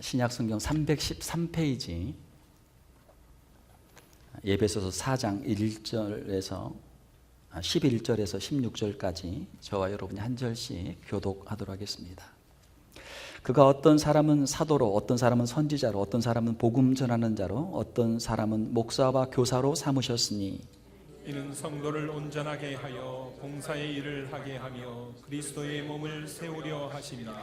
신약 성경 313페이지 예배소서 4장 1절에서 11절에서 16절까지 저와 여러분이 한 절씩 교독하도록 하겠습니다. 그가 어떤 사람은 사도로, 어떤 사람은 선지자로, 어떤 사람은 복음 전하는 자로, 어떤 사람은 목사와 교사로 삼으셨으니 이는 성도를 온전하게 하여 봉사의 일을 하게 하며 그리스도의 몸을 세우려 하십니다.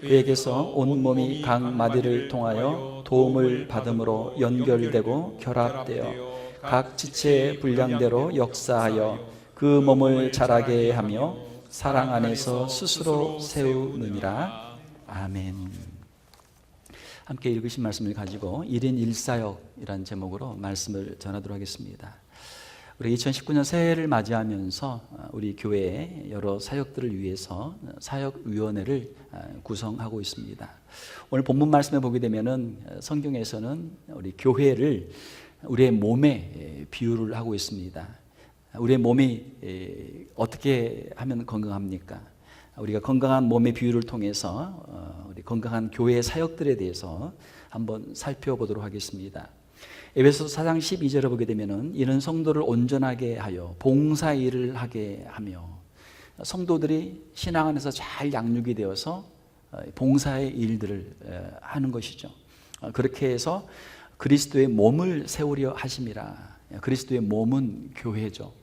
그에게서 온 몸이 각 마디를 통하여 도움을 받음으로 연결되고 결합되어 각 지체의 분량대로 역사하여 그 몸을 자라게 하며 사랑 안에서 스스로 세우느니라 아멘. 함께 읽으신 말씀을 가지고 1인 1사역이라는 제목으로 말씀을 전하도록 하겠습니다. 우리 2019년 새해를 맞이하면서 우리 교회의 여러 사역들을 위해서 사역위원회를 구성하고 있습니다. 오늘 본문 말씀에 보게 되면은 성경에서는 우리 교회를 우리의 몸에 비유를 하고 있습니다. 우리의 몸이 어떻게 하면 건강합니까? 우리가 건강한 몸의 비유를 통해서 우리 건강한 교회의 사역들에 대해서 한번 살펴보도록 하겠습니다. 에베소서 4장 12절을 보게 되면은 이는 성도를 온전하게 하여 봉사 일을 하게 하며 성도들이 신앙 안에서 잘 양육이 되어서 봉사의 일들을 하는 것이죠. 그렇게 해서 그리스도의 몸을 세우려 하심이라. 그리스도의 몸은 교회죠.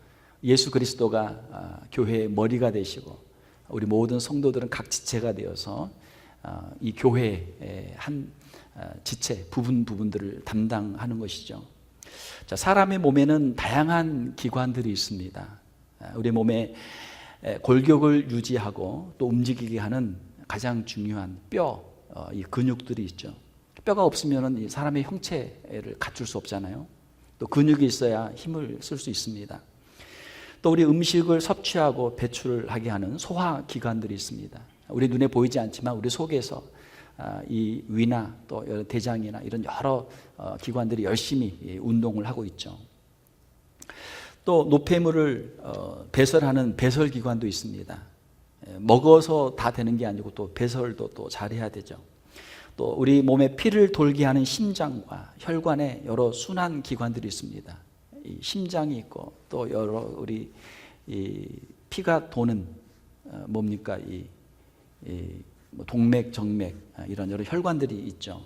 예수 그리스도가 교회의 머리가 되시고 우리 모든 성도들은 각 지체가 되어서 이 교회의 한 지체 부분 부분들을 담당하는 것이죠. 자, 사람의 몸에는 다양한 기관들이 있습니다. 우리 몸에 골격을 유지하고 또 움직이게 하는 가장 중요한 뼈, 이 근육들이 있죠. 뼈가 없으면 이 사람의 형체를 갖출 수 없잖아요. 또 근육이 있어야 힘을 쓸 수 있습니다. 또 우리 음식을 섭취하고 배출을 하게 하는 소화 기관들이 있습니다. 우리 눈에 보이지 않지만 우리 속에서 이 위나 또 대장이나 이런 여러 기관들이 열심히 운동을 하고 있죠. 또 노폐물을 배설하는 배설 기관도 있습니다. 먹어서 다 되는 게 아니고 또 배설도 또 잘해야 되죠. 또 우리 몸에 피를 돌게 하는 심장과 혈관에 여러 순환 기관들이 있습니다. 이 심장이 있고 또 여러 우리 이 피가 도는 뭡니까 이, 동맥, 정맥 이런 여러 혈관들이 있죠.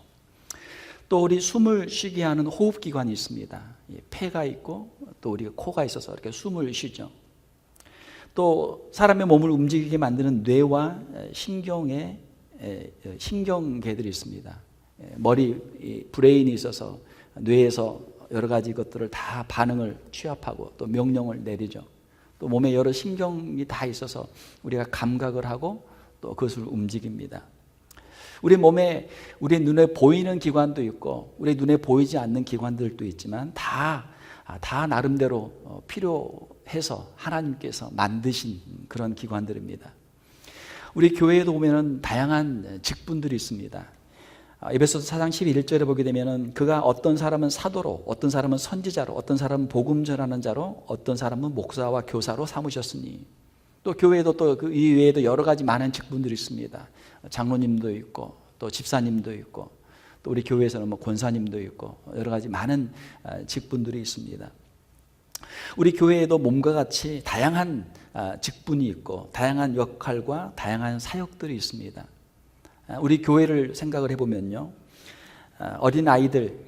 또 우리 숨을 쉬게 하는 호흡 기관이 있습니다. 폐가 있고 또 우리가 코가 있어서 이렇게 숨을 쉬죠. 또 사람의 몸을 움직이게 만드는 뇌와 신경의 신경계들이 있습니다. 머리 브레인이 있어서 뇌에서 여러 가지 것들을 다 반응을 취합하고 또 명령을 내리죠. 또 몸에 여러 신경이 다 있어서 우리가 감각을 하고 또 그것을 움직입니다. 우리 몸에 우리 눈에 보이는 기관도 있고 우리 눈에 보이지 않는 기관들도 있지만 다, 다 나름대로 필요해서 하나님께서 만드신 그런 기관들입니다. 우리 교회에도 보면은 다양한 직분들이 있습니다. 에베소서 4장 11절에 보게 되면은 그가 어떤 사람은 사도로, 어떤 사람은 선지자로, 어떤 사람은 복음 전하는 자로, 어떤 사람은 목사와 교사로 삼으셨으니 또 교회에도 또 그 이외에도 여러 가지 많은 직분들이 있습니다. 장로님도 있고 또 집사님도 있고 또 우리 교회에서는 뭐 권사님도 있고 여러 가지 많은 직분들이 있습니다. 우리 교회에도 몸과 같이 다양한 직분이 있고 다양한 역할과 다양한 사역들이 있습니다. 우리 교회를 생각을 해보면요. 어린 아이들,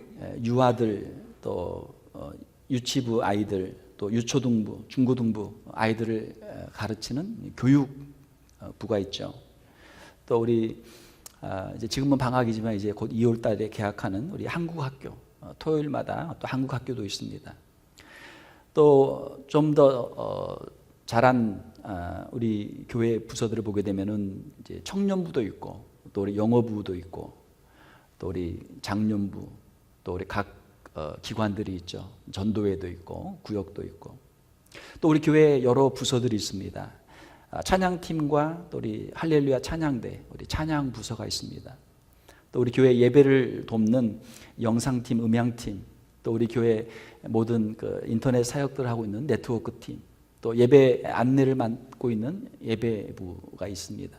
유아들, 또 어, 유치부 아이들, 또 유초등부, 중고등부 아이들을 가르치는 교육부가 있죠. 또 우리 이제 지금은 방학이지만 이제 곧 2월 달에 개학하는 우리 한국 학교, 어, 토요일마다 또 한국 학교도 있습니다. 또 좀더 어, 잘한 우리 교회 부서들을 보게 되면은 이제 청년부도 있고 또 우리 영어부도 있고 또 우리 장년부 또 우리 각 어, 기관들이 있죠. 전도회도 있고 구역도 있고 또 우리 교회에 여러 부서들이 있습니다. 아, 찬양팀과 또 우리 할렐루야 찬양대 우리 찬양 부서가 있습니다. 또 우리 교회 예배를 돕는 영상팀, 음향팀, 또 우리 교회 모든 그 인터넷 사역들을 하고 있는 네트워크 팀, 또 예배 안내를 맡고 있는 예배부가 있습니다.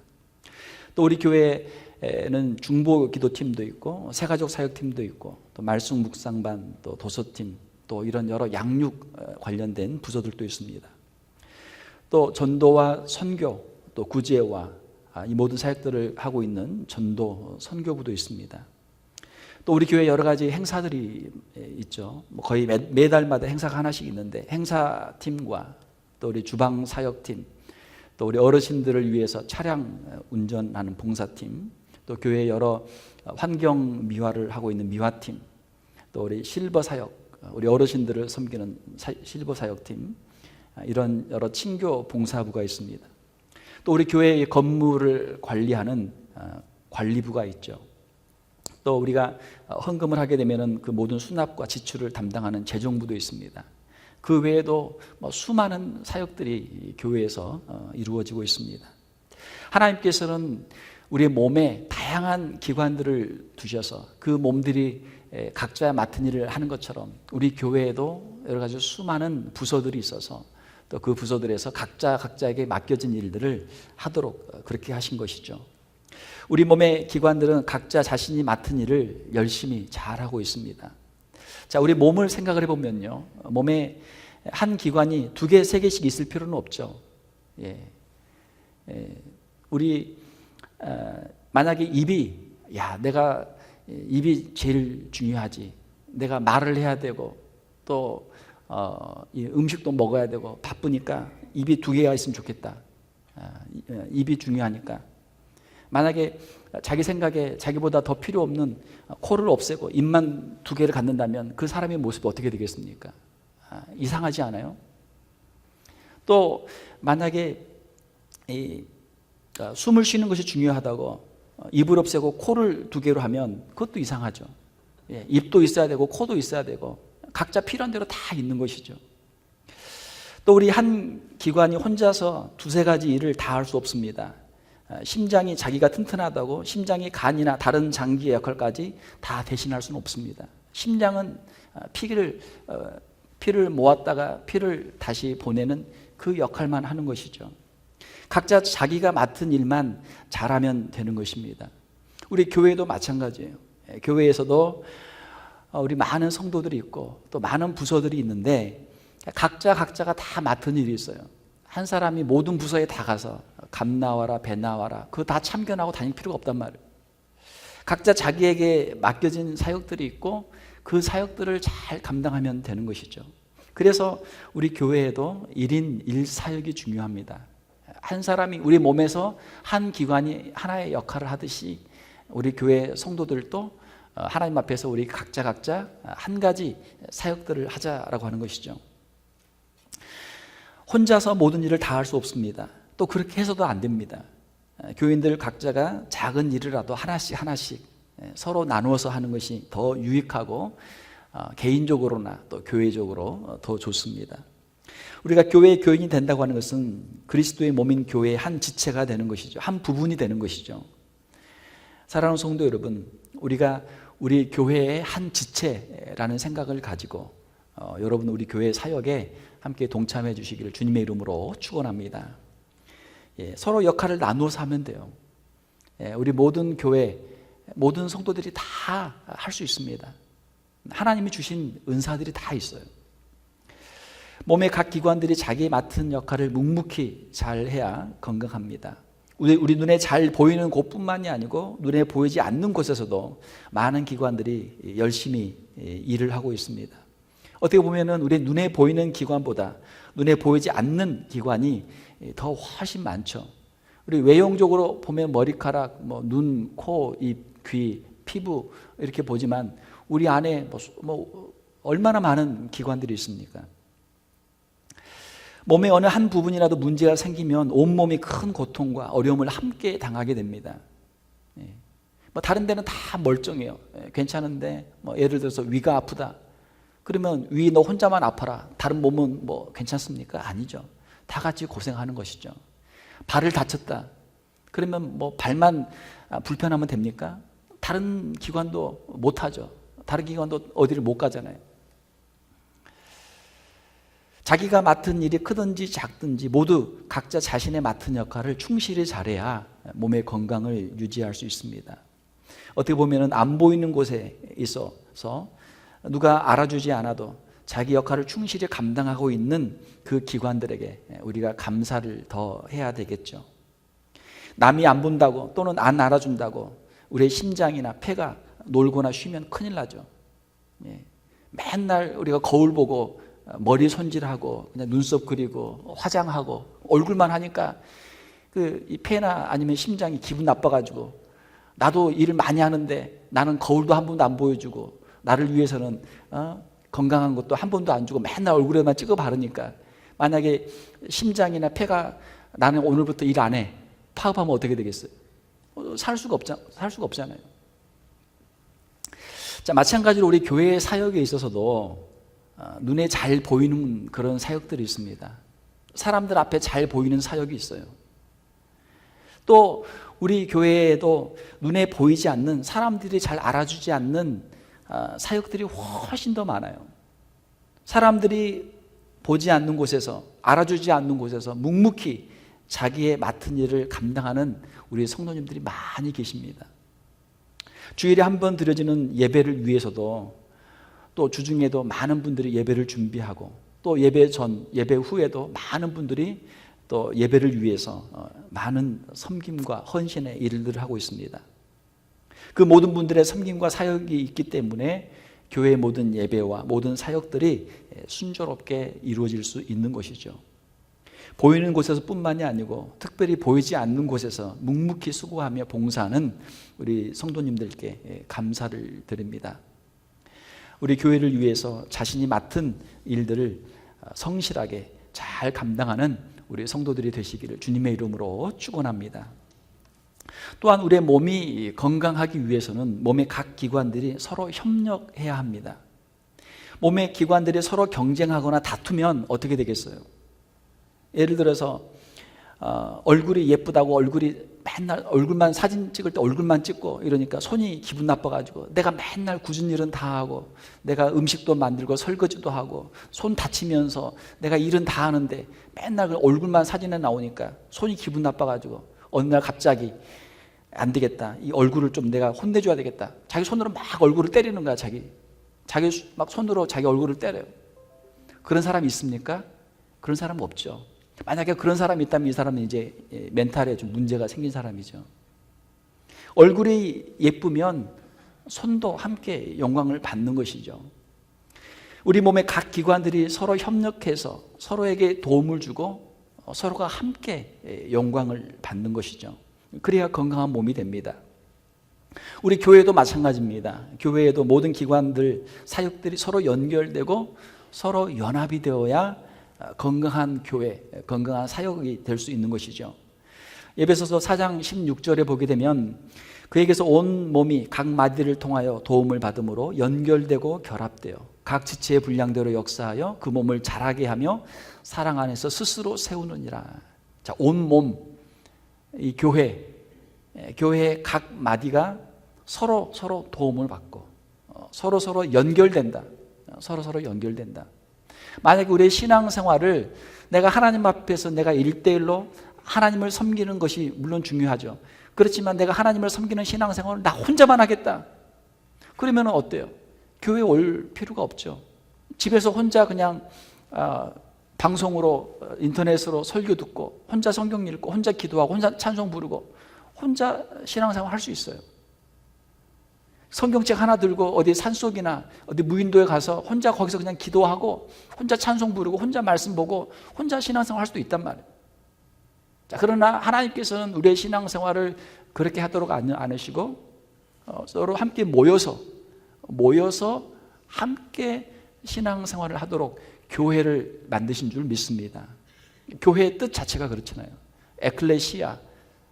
또 우리 교회에는 중보 기도팀도 있고 새가족 사역팀도 있고 또 말씀 묵상반, 또 도서팀, 또 이런 여러 양육 어, 관련된 부서들도 있습니다. 또 전도와 선교, 또 구제와 아, 이 모든 사역들을 하고 있는 전도 선교부도 있습니다. 또 우리 교회 여러 가지 행사들이 있죠. 뭐 거의 매, 매달마다 행사가 하나씩 있는데 행사팀과 또 우리 주방 사역팀, 또 우리 어르신들을 위해서 차량 운전하는 봉사팀, 또 교회 여러 환경 미화를 하고 있는 미화팀, 또 우리 실버 사역, 우리 어르신들을 섬기는 사- 실버 사역팀, 아, 이런 여러 친교 봉사부가 있습니다. 또 우리 교회의 건물을 관리하는 아, 관리부가 있죠. 또 우리가 헌금을 하게 되면은 그 모든 수납과 지출을 담당하는 재정부도 있습니다. 그 외에도 뭐 수많은 사역들이 이 교회에서 어, 이루어지고 있습니다. 하나님께서는 우리의 몸에 다양한 기관들을 두셔서 그 몸들이 에, 각자 맡은 일을 하는 것처럼 우리 교회에도 여러 가지 수많은 부서들이 있어서 또 그 부서들에서 각자 각자에게 맡겨진 일들을 하도록 어, 그렇게 하신 것이죠. 우리 몸의 기관들은 각자 자신이 맡은 일을 열심히 잘 하고 있습니다. 자, 우리 몸을 생각을 해보면요. 몸에 한 기관이 두 개, 세 개씩 있을 필요는 없죠. 예. 예. 우리, 어, 만약에 입이, 야, 내가 입이 제일 중요하지. 내가 말을 해야 되고, 또, 어, 이 음식도 먹어야 되고, 바쁘니까 입이 두 개가 있으면 좋겠다. 아, 이- 어, 입이 중요하니까. 만약에 자기 생각에 자기보다 더 필요 없는 코를 없애고 입만 두 개를 갖는다면 그 사람의 모습이 어떻게 되겠습니까? 아, 이상하지 않아요? 또 만약에 이, 어, 숨을 쉬는 것이 중요하다고 어, 입을 없애고 코를 두 개로 하면 그것도 이상하죠. 예, 입도 있어야 되고 코도 있어야 되고 각자 필요한 대로 다 있는 것이죠. 또 우리 한 기관이 혼자서 두세 가지 일을 다 할 수 없습니다. 어, 심장이 자기가 튼튼하다고 심장이 간이나 다른 장기의 역할까지 다 대신할 수는 없습니다. 심장은 어, 피를 어, 피를 모았다가 피를 다시 보내는 그 역할만 하는 것이죠. 각자 자기가 맡은 일만 잘하면 되는 것입니다. 우리 교회도 마찬가지예요. 예, 교회에서도 어, 우리 많은 성도들이 있고 또 많은 부서들이 있는데 각자 각자가 다 맡은 일이 있어요. 한 사람이 모든 부서에 다 가서 감 나와라 배 나와라 그거 다 참견하고 다닐 필요가 없단 말이에요. 각자 자기에게 맡겨진 사역들이 있고 그 사역들을 잘 감당하면 되는 것이죠. 그래서 우리 교회에도 1인 1사역이 중요합니다. 한 사람이 우리 몸에서 한 기관이 하나의 역할을 하듯이 우리 교회 성도들도 어, 하나님 앞에서 우리 각자 각자 한 가지 사역들을 하자라고 하는 것이죠. 혼자서 모든 일을 다 할 수 없습니다. 또 그렇게 해서도 안 됩니다. 에, 교인들 각자가 작은 일이라도 하나씩 하나씩 에, 서로 나누어서 하는 것이 더 유익하고 어, 개인적으로나 또 교회적으로 어, 더 좋습니다. 우리가 교회의 교인이 된다고 하는 것은 그리스도의 몸인 교회의 한 지체가 되는 것이죠. 한 부분이 되는 것이죠. 사랑하는 성도 여러분, 우리가 우리 교회의 한 지체라는 생각을 가지고 어, 여러분 우리 교회 사역에 함께 동참해 주시기를 주님의 이름으로 축원합니다. 예, 서로 역할을 나누어서 하면 돼요. 예, 우리 모든 교회 모든 성도들이 다 할 수 있습니다. 하나님이 주신 은사들이 다 있어요. 몸의 각 기관들이 자기 맡은 역할을 묵묵히 잘 해야 건강합니다. 우리, 우리 눈에 잘 보이는 곳뿐만이 아니고 눈에 보이지 않는 곳에서도 많은 기관들이 열심히 일을 하고 있습니다. 어떻게 보면은 우리 눈에 보이는 기관보다 눈에 보이지 않는 기관이 더 훨씬 많죠. 우리 외형적으로 보면 머리카락, 뭐 눈, 코, 입, 귀, 피부 이렇게 보지만 우리 안에 뭐, 수- 뭐 얼마나 많은 기관들이 있습니까? 몸의 어느 한 부분이라도 문제가 생기면 온몸이 큰 고통과 어려움을 함께 당하게 됩니다. 예. 뭐 다른 데는 다 멀쩡해요. 예, 괜찮은데 뭐 예를 들어서 위가 아프다. 그러면 위 너 혼자만 아파라. 다른 몸은 뭐 괜찮습니까? 아니죠. 다 같이 고생하는 것이죠. 발을 다쳤다. 그러면 뭐 발만 아, 불편하면 됩니까? 다른 기관도 못 하죠. 다른 기관도 어디를 못 가잖아요. 자기가 맡은 일이 크든지 작든지 모두 각자 자신의 맡은 역할을 충실히 잘해야 몸의 건강을 유지할 수 있습니다. 어떻게 보면은 안 보이는 곳에 있어서 누가 알아주지 않아도 자기 역할을 충실히 감당하고 있는 그 기관들에게 우리가 감사를 더 해야 되겠죠. 남이 안 본다고 또는 안 알아준다고 우리의 심장이나 폐가 놀거나 쉬면 큰일 나죠. 예. 맨날 우리가 거울 보고 머리 손질하고 그냥 눈썹 그리고 화장하고 얼굴만 하니까 그 이 폐나 아니면 심장이 기분 나빠가지고 나도 일을 많이 하는데 나는 거울도 한 번도 안 보여주고 나를 위해서는 어? 건강한 것도 한 번도 안 주고 맨날 얼굴에만 찍어 바르니까 만약에 심장이나 폐가 나는 오늘부터 일 안 해. 파업하면 어떻게 되겠어요? 어, 살 수가 없자, 살 수가 없잖아요. 자, 마찬가지로 우리 교회 사역에 있어서도 어, 눈에 잘 보이는 그런 사역들이 있습니다. 사람들 앞에 잘 보이는 사역이 있어요. 또 우리 교회에도 눈에 보이지 않는 사람들이 잘 알아주지 않는 어, 사역들이 훨씬 더 많아요. 사람들이 보지 않는 곳에서 알아주지 않는 곳에서 묵묵히 자기의 맡은 일을 감당하는 우리 성도님들이 많이 계십니다. 주일에 한 번 드려지는 예배를 위해서도 또 주중에도 많은 분들이 예배를 준비하고 또 예배 전, 예배 후에도 많은 분들이 또 예배를 위해서 어, 많은 섬김과 헌신의 일들을 하고 있습니다. 그 모든 분들의 섬김과 사역이 있기 때문에 교회의 모든 예배와 모든 사역들이 순조롭게 이루어질 수 있는 것이죠. 보이는 곳에서 뿐만이 아니고 특별히 보이지 않는 곳에서 묵묵히 수고하며 봉사하는 우리 성도님들께 감사를 드립니다. 우리 교회를 위해서 자신이 맡은 일들을 성실하게 잘 감당하는 우리 성도들이 되시기를 주님의 이름으로 축원합니다. 또한 우리의 몸이 건강하기 위해서는 몸의 각 기관들이 서로 협력해야 합니다. 몸의 기관들이 서로 경쟁하거나 다투면 어떻게 되겠어요? 예를 들어서 어, 얼굴이 예쁘다고 얼굴이 맨날 얼굴만 사진 찍을 때 얼굴만 찍고 이러니까 손이 기분 나빠가지고 내가 맨날 굳은 일은 다 하고 내가 음식도 만들고 설거지도 하고 손 다치면서 내가 일은 다 하는데 맨날 그 얼굴만 사진에 나오니까 손이 기분 나빠가지고 어느 날 갑자기 안 되겠다 이 얼굴을 좀 내가 혼내줘야 되겠다 자기 손으로 막 얼굴을 때리는 거야 자기 자기 막 손으로 자기 얼굴을 때려요 그런 사람이 있습니까? 그런 사람은 없죠. 만약에 그런 사람이 있다면 이 사람은 이제 멘탈에 좀 문제가 생긴 사람이죠. 얼굴이 예쁘면 손도 함께 영광을 받는 것이죠. 우리 몸의 각 기관들이 서로 협력해서 서로에게 도움을 주고 서로가 함께 영광을 받는 것이죠. 그래야 건강한 몸이 됩니다. 우리 교회도 마찬가지입니다. 교회에도 모든 기관들, 사역들이 서로 연결되고 서로 연합이 되어야 건강한 교회, 건강한 사역이 될 수 있는 것이죠. 예배소서 4장 16절에 보게 되면 그에게서 온 몸이 각 마디를 통하여 도움을 받음으로 연결되고 결합되어 각 지체의 분량대로 역사하여 그 몸을 자라게 하며 사랑 안에서 스스로 세우느니라. 자, 온 몸, 이 교회, 교회의 각 마디가 서로 서로 도움을 받고 어, 서로 서로 연결된다. 어, 서로 서로 연결된다. 만약에 우리의 신앙생활을 내가 하나님 앞에서 내가 일대일로 하나님을 섬기는 것이 물론 중요하죠. 그렇지만 내가 하나님을 섬기는 신앙생활을 나 혼자만 하겠다. 그러면 어때요? 교회 올 필요가 없죠. 집에서 혼자 그냥 아, 방송으로 어, 인터넷으로 설교 듣고 혼자 성경 읽고 혼자 기도하고 혼자 찬송 부르고 혼자 신앙생활 할 수 있어요. 성경책 하나 들고 어디 산속이나 어디 무인도에 가서 혼자 거기서 그냥 기도하고 혼자 찬송 부르고 혼자 말씀 보고 혼자 신앙생활 할 수도 있단 말이에요. 자, 그러나 하나님께서는 우리의 신앙생활을 그렇게 하도록 않으시고 어, 서로 함께 모여서 모여서 함께 신앙생활을 하도록 교회를 만드신 줄 믿습니다. 교회의 뜻 자체가 그렇잖아요. 에클레시아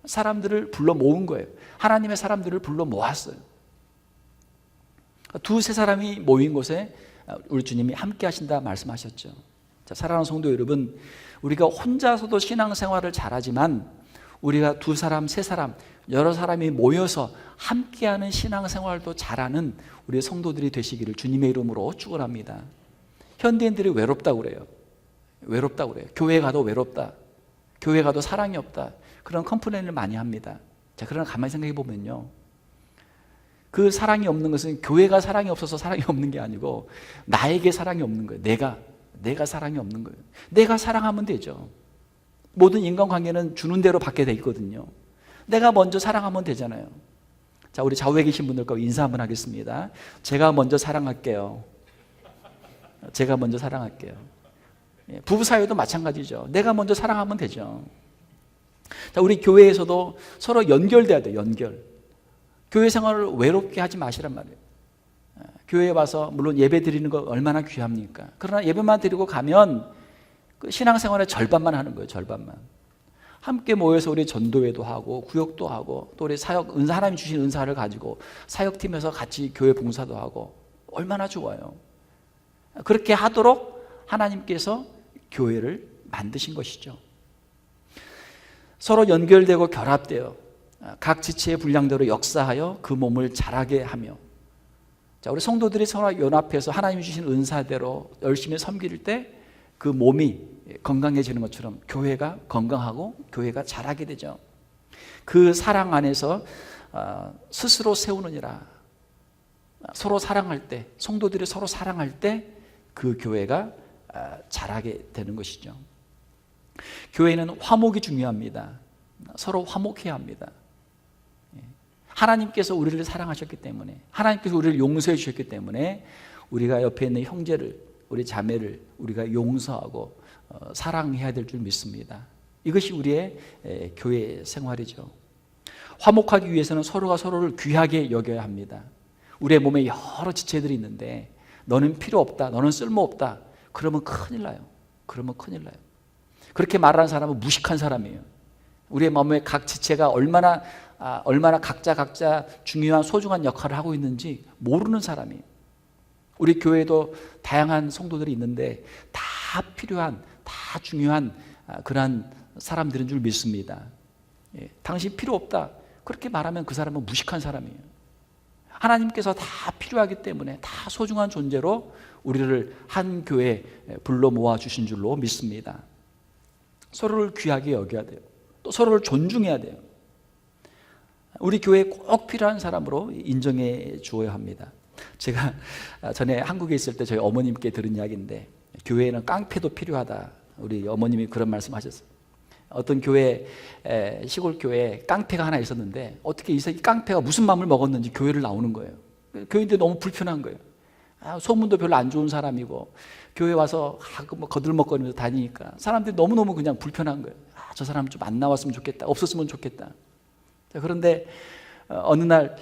사람들을 불러 모은 거예요. 하나님의 사람들을 불러 모았어요. 두세 사람이 모인 곳에 우리 주님이 함께 하신다 말씀하셨죠. 자, 사랑하는 성도 여러분, 우리가 혼자서도 신앙생활을 잘하지만 우리가 두 사람, 세 사람, 여러 사람이 모여서 함께하는 신앙생활도 잘하는 우리 성도들이 되시기를 주님의 이름으로 축원합니다. 현대인들이 외롭다고 그래요. 외롭다고 그래요. 교회 가도 외롭다. 교회 가도 사랑이 없다. 그런 컴플레인을 많이 합니다. 자, 그러나 가만히 생각해 보면요. 그 사랑이 없는 것은 교회가 사랑이 없어서 사랑이 없는 게 아니고 나에게 사랑이 없는 거예요. 내가 내가 사랑이 없는 거예요. 내가 사랑하면 되죠. 모든 인간관계는 주는 대로 받게 돼 있거든요. 내가 먼저 사랑하면 되잖아요. 자, 우리 좌우에 계신 분들과 인사 한번 하겠습니다. 제가 먼저 사랑할게요. 제가 먼저 사랑할게요. 예, 부부 사이도 마찬가지죠. 내가 먼저 사랑하면 되죠. 자, 우리 교회에서도 서로 연결돼야 돼요. 연결. 교회 생활을 외롭게 하지 마시란 말이에요. 예, 교회에 와서 물론 예배 드리는 거 얼마나 귀합니까? 그러나 예배만 드리고 가면 그 신앙생활의 절반만 하는 거예요. 절반만. 함께 모여서 우리 전도회도 하고 구역도 하고 또 우리 사역 은사 하나님 주신 은사를 가지고 사역팀에서 같이 교회 봉사도 하고 얼마나 좋아요. 그렇게 하도록 하나님께서 교회를 만드신 것이죠. 서로 연결되고 결합되어 각 지체의 분량대로 역사하여 그 몸을 자라게 하며 자, 우리 성도들이 서로 연합해서 하나님 주신 은사대로 열심히 섬길 때 그 몸이 건강해지는 것처럼 교회가 건강하고 교회가 자라게 되죠. 그 사랑 안에서 어, 스스로 세우느니라. 서로 사랑할 때, 성도들이 서로 사랑할 때 그 교회가 어, 자라게 되는 것이죠. 교회는 화목이 중요합니다. 서로 화목해야 합니다. 예. 하나님께서 우리를 사랑하셨기 때문에, 하나님께서 우리를 용서해 주셨기 때문에 우리가 옆에 있는 형제를 우리 자매를 우리가 용서하고 어, 사랑해야 될 줄 믿습니다. 이것이 우리의 에, 교회 생활이죠. 화목하기 위해서는 서로가 서로를 귀하게 여겨야 합니다. 우리의 몸에 여러 지체들이 있는데 너는 필요 없다. 너는 쓸모 없다. 그러면 큰일 나요. 그러면 큰일 나요. 그렇게 말하는 사람은 무식한 사람이에요. 우리의 몸의 각 지체가 얼마나 아, 얼마나 각자 각자 중요한 소중한 역할을 하고 있는지 모르는 사람이에요. 우리 교회도 다양한 성도들이 있는데 다 필요한 다 중요한 아, 그러한 사람들인 줄 믿습니다. 예, 당신 필요 없다. 그렇게 말하면 그 사람은 무식한 사람이에요. 하나님께서 다 필요하기 때문에 다 소중한 존재로 우리를 한 교회에 불러 모아 주신 줄로 믿습니다. 서로를 귀하게 여겨야 돼요. 또 서로를 존중해야 돼요. 우리 교회에 꼭 필요한 사람으로 인정해 주어야 합니다. 제가 전에 한국에 있을 때 저희 어머님께 들은 이야기인데 교회에는 깡패도 필요하다. 우리 어머님이 그런 말씀하셨어요. 어떤 교회 에, 시골 교회에 깡패가 하나 있었는데 어떻게 이 깡패가 무슨 마음을 먹었는지 교회를 나오는 거예요. 교인들 너무 불편한 거예요. 아, 소문도 별로 안 좋은 사람이고 교회 와서 아, 그뭐 거들먹거리면서 다니니까 사람들이 너무 너무 그냥 불편한 거예요. 아, 저 사람 좀 안 나왔으면 좋겠다. 없었으면 좋겠다. 자, 그런데 어, 어느 날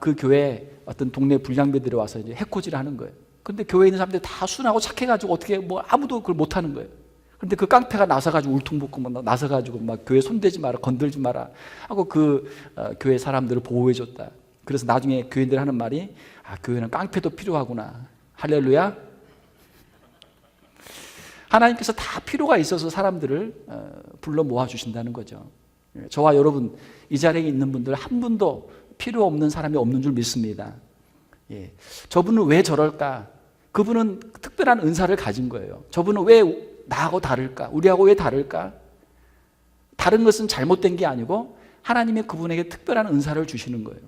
그 교회에 어떤 동네 불량배들이 와서 이제 해코지를 하는 거예요. 근데 교회에 있는 사람들이 다 순하고 착해가지고 어떻게 뭐 아무도 그걸 못하는 거예요. 근데 그 깡패가 나서가지고 울퉁불퉁 막 나서가지고 막 교회 손대지 마라, 건들지 마라 하고 그 어, 교회 사람들을 보호해줬다. 그래서 나중에 교인들 하는 말이 아 교회는 깡패도 필요하구나. 할렐루야. 하나님께서 다 필요가 있어서 사람들을 어, 불러 모아 주신다는 거죠. 예, 저와 여러분 이 자리에 있는 분들 한 분도 필요 없는 사람이 없는 줄 믿습니다. 예. 저분은 왜 저럴까? 그분은 특별한 은사를 가진 거예요. 저분은 왜 나하고 다를까? 우리하고 왜 다를까? 다른 것은 잘못된 게 아니고 하나님이 그분에게 특별한 은사를 주시는 거예요.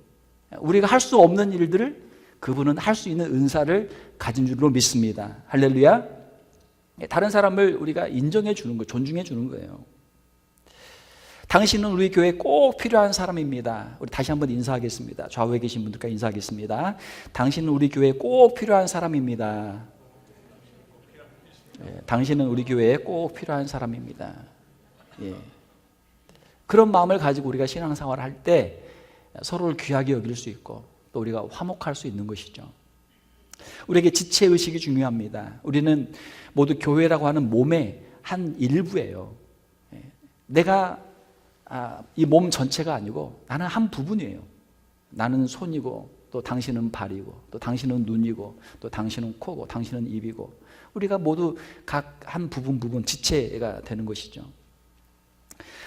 우리가 할 수 없는 일들을 그분은 할 수 있는 은사를 가진 줄로 믿습니다. 할렐루야. 예, 다른 사람을 우리가 인정해 주는 거, 존중해 주는 거예요. 당신은 우리 교회에 꼭 필요한 사람입니다. 우리 다시 한번 인사하겠습니다. 좌우에 계신 분들과 인사하겠습니다. 당신은 우리 교회에 꼭 필요한 사람입니다. 예, 당신은 우리 교회에 꼭 필요한 사람입니다. 예. 그런 마음을 가지고 우리가 신앙생활을 할 때 서로를 귀하게 여길 수 있고 또 우리가 화목할 수 있는 것이죠. 우리에게 지체 의식이 중요합니다. 우리는 모두 교회라고 하는 몸의 한 일부예요. 예. 내가 아, 이 몸 전체가 아니고 나는 한 부분이에요. 나는 손이고 또 당신은 발이고 또 당신은 눈이고 또 당신은 코고 당신은 입이고 우리가 모두 각 한 부분 부분 지체가 되는 것이죠.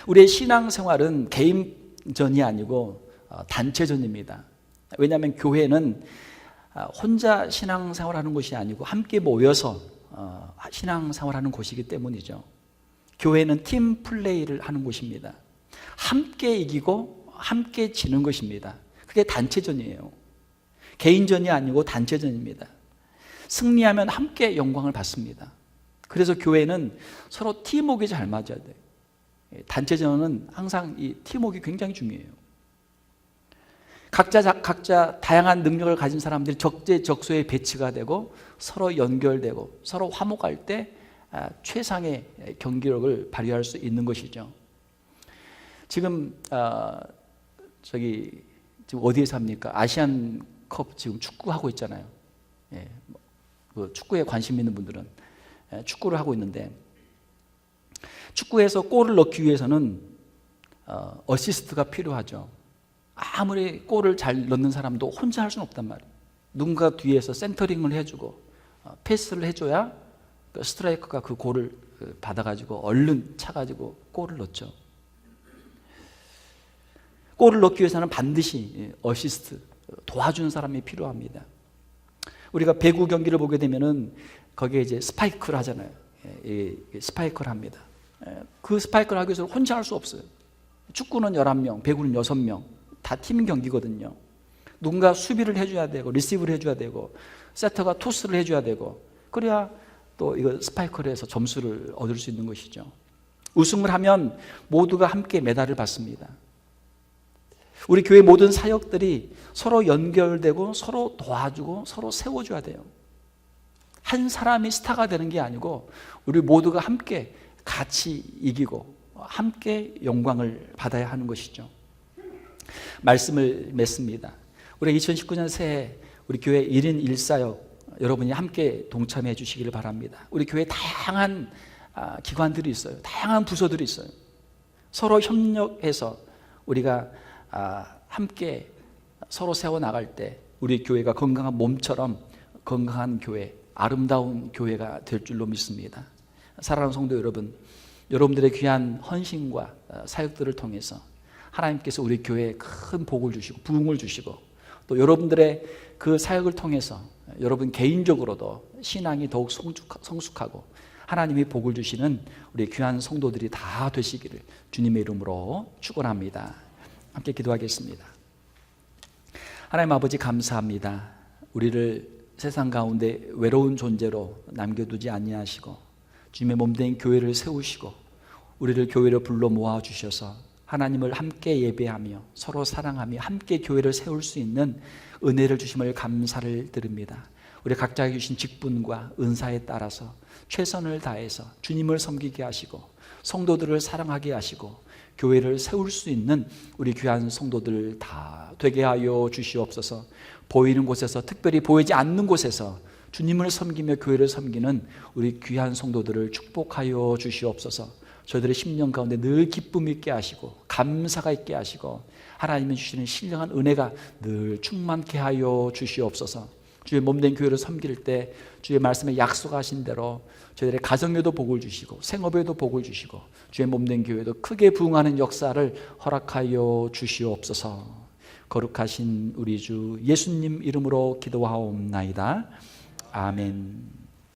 우리의 신앙생활은 개인전이 아니고 어, 단체전입니다. 왜냐하면 교회는 아, 혼자 신앙생활하는 곳이 아니고 함께 모여서 어, 신앙생활하는 곳이기 때문이죠. 교회는 팀 플레이를 하는 곳입니다. 함께 이기고 함께 지는 것입니다. 그게 단체전이에요. 개인전이 아니고 단체전입니다. 승리하면 함께 영광을 받습니다. 그래서 교회는 서로 팀워크가 잘 맞아야 돼요. 예, 단체전은 항상 이 팀워크가 굉장히 중요해요. 각자 자- 각자 다양한 능력을 가진 사람들이 적재적소에 배치가 되고 서로 연결되고 서로 화목할 때 아, 최상의 경기력을 발휘할 수 있는 것이죠. 지금 아, 저기 지금 어디에서 합니까? 아시안컵 지금 축구 하고 있잖아요. 예, 그 축구에 관심 있는 분들은 예, 축구를 하고 있는데 축구에서 골을 넣기 위해서는 어, 어시스트가 필요하죠. 아무리 골을 잘 넣는 사람도 혼자 할 수는 없단 말이에요. 누군가 뒤에서 센터링을 해주고 어, 패스를 해줘야 그 스트라이커가 그 골을 그 받아가지고 얼른 차가지고 골을 넣죠. 골을 넣기 위해서는 반드시 예, 어시스트 도와주는 사람이 필요합니다. 우리가 배구 경기를 보게 되면은 거기에 이제 스파이크를 하잖아요. 예, 이 스파이크를 합니다. 예, 그 스파이크를 하기 위해서 혼자 할 수 없어요. 축구는 11명, 배구는 6명. 다 팀 경기거든요. 누군가 수비를 해줘야 되고, 리시브를 해줘야 되고, 세터가 토스를 해줘야 되고, 그래야 또 이거 스파이크를 해서 점수를 얻을 수 있는 것이죠. 우승을 하면 모두가 함께 메달을 받습니다. 우리 교회 모든 사역들이 서로 연결되고 서로 도와주고 서로 세워줘야 돼요. 한 사람이 스타가 되는 게 아니고 우리 모두가 함께 같이 이기고 함께 영광을 받아야 하는 것이죠. 말씀을 맺습니다. 우리 2019년 새해 우리 교회 1인 1사역 여러분이 함께 동참해 주시기를 바랍니다. 우리 교회 다양한 아, 기관들이 있어요. 다양한 부서들이 있어요. 서로 협력해서 우리가 아, 함께 서로 세워 나갈 때 우리 교회가 건강한 몸처럼 건강한 교회, 아름다운 교회가 될 줄로 믿습니다. 사랑하는 성도 여러분, 여러분들의 귀한 헌신과 어, 사역들을 통해서 하나님께서 우리 교회에 큰 복을 주시고 부흥을 주시고 또 여러분들의 그 사역을 통해서 여러분 개인적으로도 신앙이 더욱 성숙- 성숙하고 하나님이 복을 주시는 우리 귀한 성도들이 다 되시기를 주님의 이름으로 축원합니다. 함께 기도하겠습니다. 하나님 아버지 감사합니다. 우리를 세상 가운데 외로운 존재로 남겨두지 아니하시고 주님의 몸된 교회를 세우시고 우리를 교회로 불러 모아 주셔서 하나님을 함께 예배하며 서로 사랑하며 함께 교회를 세울 수 있는 은혜를 주심을 감사를 드립니다. 우리 각자에게 주신 직분과 은사에 따라서 최선을 다해서 주님을 섬기게 하시고 성도들을 사랑하게 하시고 교회를 세울 수 있는 우리 귀한 성도들 다 되게 하여 주시옵소서. 보이는 곳에서 특별히 보이지 않는 곳에서 주님을 섬기며 교회를 섬기는 우리 귀한 성도들을 축복하여 주시옵소서. 저희들의 심령 가운데 늘 기쁨 있게 하시고 감사가 있게 하시고 하나님이 주시는 신령한 은혜가 늘 충만케 하여 주시옵소서. 주의 몸된 교회를 섬길 때 주의 말씀에 약속하신 대로 저희들의 가정에도 복을 주시고 생업에도 복을 주시고 주의 몸된 교회도 크게 부흥하는 역사를 허락하여 주시옵소서. 거룩하신 우리 주 예수님 이름으로 기도하옵나이다. 아멘.